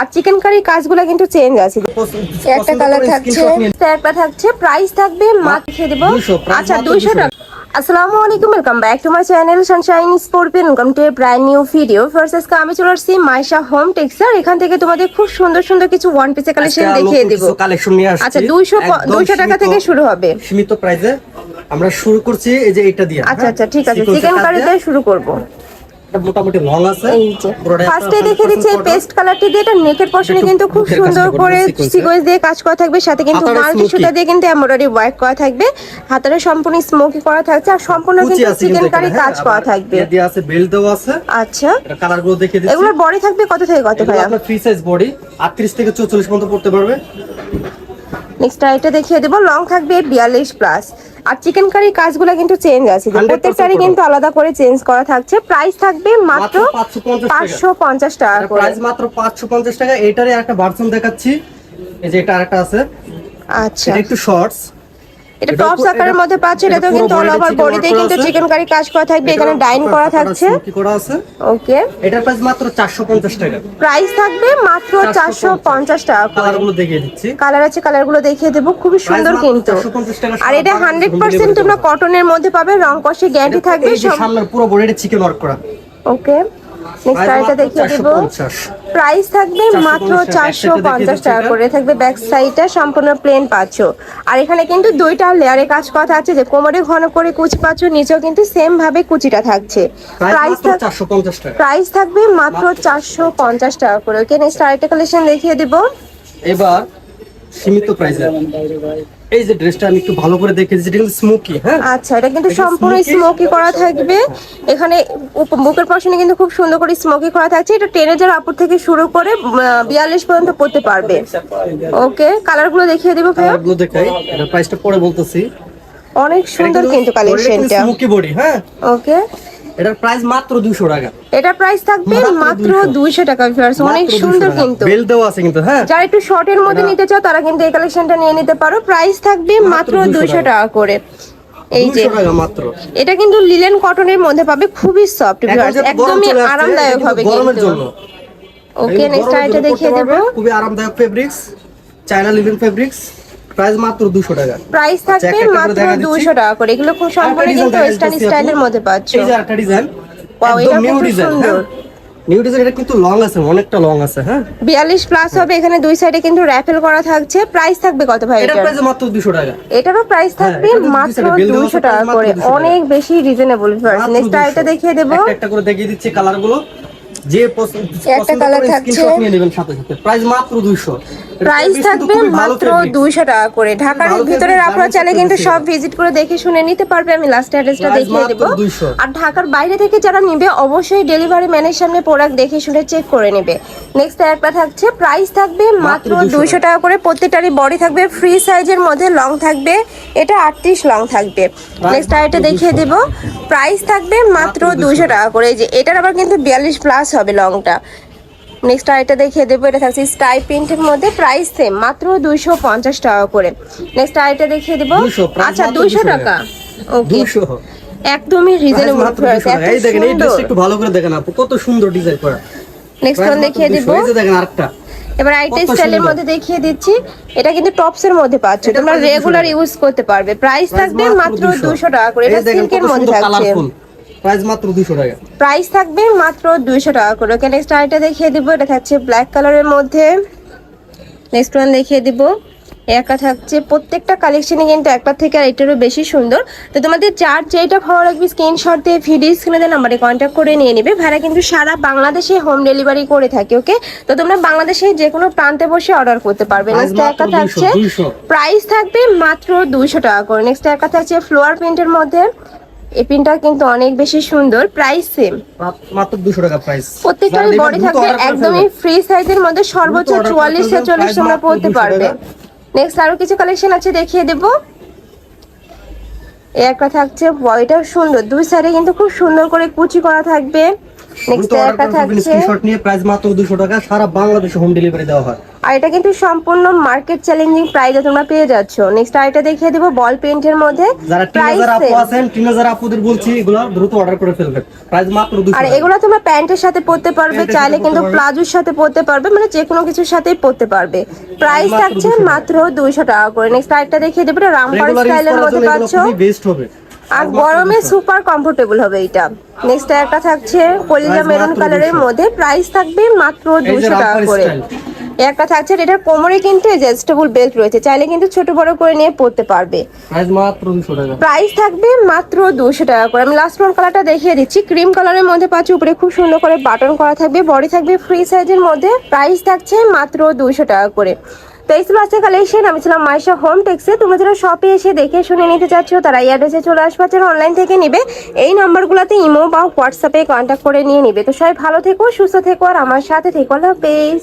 আর chicken curry কাজগুলো কিন্তু change আছে। একটা কালার থাকছে একটা থাকছে প্রাইস থাকবে মাত্র খেয়ে দেবো। আচ্ছা দুইশো 200 টাকা। আসসালামু আলাইকুম welcome back to my channel sunshine sportpin welcome to a brand new video first আজকে আমি চলে আসছি মাইশা হোম টেক্সচার এখান থেকে তোমাদের খুব সুন্দর সুন্দর কিছু ওয়ান পিসের কালেকশন দেখিয়ে দেবো। কালেকশন নিয়ে আসছি। আচ্ছা দুইশো একদম দুইশো টাকা থেকে শুরু হবে। সীমিত প্রাইসে আমরা শুরু করছি এই যে এটা দিয়ে আচ্ছা হ্যাঁ? আচ্ছা ঠিক আছে। Chicken curry. দিয়ে। শুরু করব। এটা মোটামুটি লং আছে। এই যে পুরোটা একটা ফার্স্টে দেখে দিচ্ছে পেস্ট কালারটি দিয়ে এটা নেকের পশনে কিন্তু খুব সুন্দর করে করবে sequence এ। সিকোয়েন্স দিয়ে কাজ করা থাকবে সাথে কিন্তু মাল্টি সুতা দিয়ে কিন্তু এমব্রয়ডারি ওয়ার্ক করা থাকবে। হাতারে সম্পূর্ণ স্মোকি করা থাকছে আর সম্পূর্ণ কিন্তু চিকেন কারি কাজ হ্যাঁ, করা থাকবে। দিয়ে আছে বেল্ট দেওয়া আছে। আচ্ছা। এটা কালারগুলো দেখে দিচ্ছি। এগুলোর বডি থাকবে কত থেকে কত ভাইয়া? আপনার ফ্রি সাইজ বডি 38 থেকে 44 পর্যন্ত পড়তে পারবে। নেক্সট আইটা দেখিয়ে দেবো। লং থাকবে বিয়াল্লিশ প্লাস আর চিকেন কারি কাজগুলো কিন্তু চেঞ্জ আছে। 100% প্রত্যেকটারই কিন্তু আলাদা করে চেঞ্জ করা থাকছে। প্রাইস থাকবে মাত্র মাত্র 550 টাকা। পাঁচশো পঞ্চাশ টাকা প্রাইস মাত্র 550 টাকা। এটারই একটা ভার্সন দেখাচ্ছি। এই যে এটা আরেকটা আছে। আচ্ছা। এটা একটু শর্টস এটা টপস আকারের মধ্যে পাচ্ছে এটা পুরো কিন্তু অল ওভার বডিতে কিন্তু। চিকেন কারি কাজ করা থাকবে এখানে ডাইন করা থাকছে। কি করা আছে। ওকে এটার প্রাইস মাত্র 450 টাকা। প্রাইস থাকবে মাত্র চারশো পঞ্চাশ টাকা করে। কালার দেখিয়ে দিচ্ছি। কালার আছে কালারগুলো দেখিয়ে দেবো খুবই সুন্দর কিন্তু। আর এটা সারা হান্ড্রেড বাংলাদেশে পার্সেন্ট delivery তোমরা কটনের মধ্যে পাবে রং কষে গ্যারান্টি থাকবে সামনের পুরো বডিটা চিকেন ওয়ার্ক করা। ওকে নেক্সট আরেকটা দেখিয়ে দেবো। 450 প্রাইস থাকবে মাত্র চারশো পঞ্চাশ টাকা করে থাকবে ব্যাক সাইডটা সম্পূর্ণ প্লেন পাচ্ছ আর এখানে কিন্তু দুইটা লেয়ারে কাজ করা আছে যে কোমরে ঘন করে কুচি পাচ্ছ নিচেও কিন্তু সেম ভাবে কুচিটা থাকছে। প্রাইস প্রাইস মাত্র 450 টাকা। প্রাইস থাকবে মাত্র চারশো পঞ্চাশ টাকা করে। ওকে নেক্সট আরেকটা কালেকশন দেখিয়ে দিব। এবার সীমিত প্রাইসে এই যে ড্রেসটা আমি একটু ভালো করে দেখেছি কিন্তু স্মোকি হ্যাঁ? আচ্ছা এটা কিন্তু সম্পূর্ণ স্মোকি করা থাকবে। এখানে উপ- বুকের পশনে কিন্তু খুব সুন্দর করে স্মোকি করা থাকছে। এটা টেনেজার আপর থেকে শুরু করে বিয়াল্লিশ পর্যন্ত পড়তে পারবে। ওকে কালারগুলো দেখিয়ে দেবো কালারগুলো দেখাই এটা প্রাইসটা পরে বলতেছি। অনেক সুন্দর কিন্তু কালেকশনটা স্মোকি বডি হ্যাঁ? ওকে। এটার প্রাইস মাত্র 200 টাকা। এটা প্রাইস থাকবে মাত্র মাত্র 200 দুইশো টাকা viewers। অনেক সুন্দর কিন্তু। বেল দেওয়া আছে কিন্তু হ্যাঁ। যারা একটু শর্টের মধ্যে নিতে চাও তারা কিন্তু এই কালেকশনটা নিয়ে নিতে পারো। প্রাইস থাকবে মাত্র 200 টাকা। করে। এই যে মাত্র। এটা কিন্তু লিলেন কটনের মধ্যে পাবে খুবই সফট গরম একদমই আরামদায়ক হবে গরমের জন্য। ওকে নেক্সট আইটা দেখিয়ে দেবো। খুবই আরামদায়ক fabrics China linen fabrics price মাত্র 200 টাকা। প্রাইস আচ্ছা, থাকবে মাত্র দেখা দিচ্ছি। দুইশো টাকা করে। এগুলো খুব সম্পূর্ণ কিন্তু ওয়েস্টার্ন স্টাইলের মধ্যে পাচ্ছ। এই যে একটা ডিজাইন একদম এটা নিউ ডিজাইন নিউ ডিজাইন এটা কিন্তু লং আছে অনেকটা লং আছে হ্যাঁ? বিয়াল্লিশ প্লাস হবে এখানে দুই সাইডে কিন্তু র্যাফেল করা থাকছে। প্রাইস থাকবে কত ভাই এটার প্রাইস মাত্র 200 টাকা। এটারও প্রাইস হ্যাঁ, থাকবে এটা মাত্র side এ bill দেওয়া দুইশো আছে, টাকা করে। অনেক বেশি রিজনেবল মাত্র নেক্সট আইটা দেখিয়ে দেবো। একটা করে দেখিয়ে দিচ্ছি কালারগুলো যে পছন্দ একটা করে থাকছে। স্ক্রিনশট নিয়ে নেবেন সাথে সাথে। প্রাইস মাত্র 200 এটা প্রাইস থাকবে মাত্র দুইশো টাকা করে। ঢাকার ভালো ভিতরে fabric, আপনারা চাইলে কিন্তু সব ভিজিট করে দেখে শুনে নিতে পারবে আমি লাস্ট অ্যাড্রেসটা দেখিয়ে দেবো। আর ঢাকার বাইরে থেকে যারা নিবে অবশ্যই ডেলিভারি ম্যানের সামনে প্রোডাক্ট দেখে শুনে চেক করে নেবে। নেক্সট একটা থাকছে প্রাইস থাকবে মাত্র দুইশো টাকা। করে। প্রত্যেকটারই বডি থাকবে ফ্রি সাইজের মধ্যে লং থাকবে। এটা আটত্রিশ লং থাকবে। নেক্সট আইটা দেখিয়ে দেব। প্রাইস থাকবে মাত্র দুইশো টাকা করে। এই যে এটার আবার কিন্তু বিয়াল্লিশ প্লাস হবে লংটা নেক্সট আইটা দেখিয়ে দেবো এটা থাকছে স্টাই প্রিন্টের মধ্যে প্রাইস সেম মাত্র দুইশো পঞ্চাশ টাকা করে। নেক্সট আইটা দেখিয়ে দেবো। আচ্ছা দুইশো টাকা। ওকে একদমই রিজনেবল মাত্র 200 টাকা। এই দেখেন এই ড্রেসটা একটু ভালো করে দেখেন আপু কত সুন্দর ডিজাইন করা। নেক্সট ওয়ান দেখিয়ে 200 দেবো। এই দেখেন আরেকটা। এবার আইটা স্টাইলের মধ্যে দেখিয়ে দিচ্ছি। এটা কিন্তু টপস এর মধ্যে পাচ্ছ তোমরা রেগুলার ইউজ করতে পারবে। প্রাইস থাকবে মাত্র 200 টাকা করে। এটা সিল্কের মধ্যে থাকছে। প্রাইস মাত্র 200 টাকা। প্রাইস থাকবে মাত্র দুইশো টাকা করে। ওকে নেক্সট আইটা দেখিয়ে দিব এটা থাকছে ব্ল্যাক কালারের মধ্যে। নেক্সট ওয়ান দেখিয়ে দিব। একা থাকছে প্রত্যেকটা কালেকশনে কিন্তু একটা থেকে আর এটারও বেশি সুন্দর। তো তোমাদের চার যেটা ভালো লাগবে স্ক্রিনশট দিয়ে ভিডিও স্ক্রিনে দেওয়া নাম্বারে কন্ট্যাক্ট করে নিয়ে নেবে। ভাড়া কিন্তু সারা বাংলাদেশে হোম ডেলিভারি করে থাকে ওকে তো তোমরা বাংলাদেশে যে কোনো প্রান্তে বসে অর্ডার করতে পারবে। নেক্সট একা থাকছে 200 প্রাইস থাকবে মাত্র দুইশো টাকা করে। নেক্সট একা থাকছে ফ্লোয়ার প্রিন্টের মধ্যে। এই প্রিন্টটা কিন্তু অনেক বেশি সুন্দর প্রাইস সেম মাত্র 200 টাকা প্রাইস প্রত্যেকটারই বডি থাকবে একদমই ফ্রি সাইজের মধ্যে সর্বোচ্চ order চুয়াল্লিশ করতে হবে, ছেচল্লিশ price তোমরা পড়তে পারবে। নেক্সট আরও কিছু কালেকশন আছে দেখিয়ে দেব। এই একটা থাকছে বডিটাও সুন্দর। দুই সাইডে কিন্তু খুব সুন্দর করে কুচি করা থাকবে। নেক্সট একটা থাকছে। স্ক্রিনশট নিয়ে প্রাইস মাত্র 200 টাকা সারা বাংলাদেশে হোম ডেলিভারি দেওয়া হয়। আর এটা কিন্তু সম্পূর্ণ মার্কেট চ্যালেঞ্জিং প্রাইসে তোমরা পেয়ে যাচ্ছ। নেক্সট আরেকটা দেখিয়ে দিব বল পেইন্টের মধ্যে। যারা টিনেজার আপু আছেন টিনেজার আপুদের বলছি এগুলো দ্রুত অর্ডার করে ফেলবেন। প্রাইস মাত্র দুশো আর এগুলো তোমরা প্যান্টের সাথে পরতে পারবে চাইলে কিন্তু। প্লাজোর সাথে পরতে পারবে মানে যে কোনো কিছুর সাথেই পরতে পারবে। প্রাইস থাকছে 200। মাত্র দুইশো টাকা করে। নেক্সট আরেকটা দেখিয়ে দেবো এটা রামপার রেগুলার স্টাইলের মধ্যে পাচ্ছ। খুবই বেস্ট হবে। আর গরমে সুপার কমফোর্টেবল হবে এটা। নেক্সট একটা থাকছে কলিজা মেরুন কালারের মধ্যে। প্রাইস থাকবে মাত্র দুশো টাকা করে। একটা থাকছে এটার কোমরে কিন্তু অ্যাডজাস্টেবল বেল্ট রয়েছে। চাইলে কিন্তু ছোট বড় করে নিয়ে পড়তে পারবে। প্রাইস মাত্র দুশো টাকা। প্রাইস থাকবে মাত্র দুশো টাকা করে। আমি লাস্ট ওয়ান কালারটা দেখিয়ে দিচ্ছি। ক্রিম কালারের মধ্যে পাচ্ছি উপরে খুব সুন্দর করে বাটন করা থাকবে। বডি থাকবে ফ্রি সাইজের মধ্যে। প্রাইস থাকছে মাত্র দুশো টাকা করে। তো এই ছিল আজকে কালেকশন আমি ছিলাম মাইশা হোম টেক্সে তোমরা যারা শপে এসে দেখে শুনে নিতে চাচ্ছ তারা এই অ্যাড্রেসে চলে আসবে যারা অনলাইন থেকে নিবে এই নাম্বারগুলোতে ইমো বা হোয়াটসঅ্যাপে কন্ট্যাক্ট করে নিয়ে নিবে। তো সবাই ভালো থেকো সুস্থ থেকো আর আমার সাথে থেকো। আল্লাহ হাফেজ।